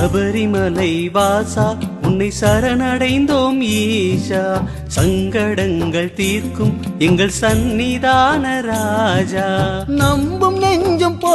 சபரிமலை வாசா உன்னை சரணடைந்தோம் ஈஷா. சங்கடங்கள் தீர்க்கும் எங்கள் சந்நிதான ராஜா. நம்பும் நெஞ்சம் போ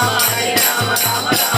Rama, Hare Rama, Rama Rama,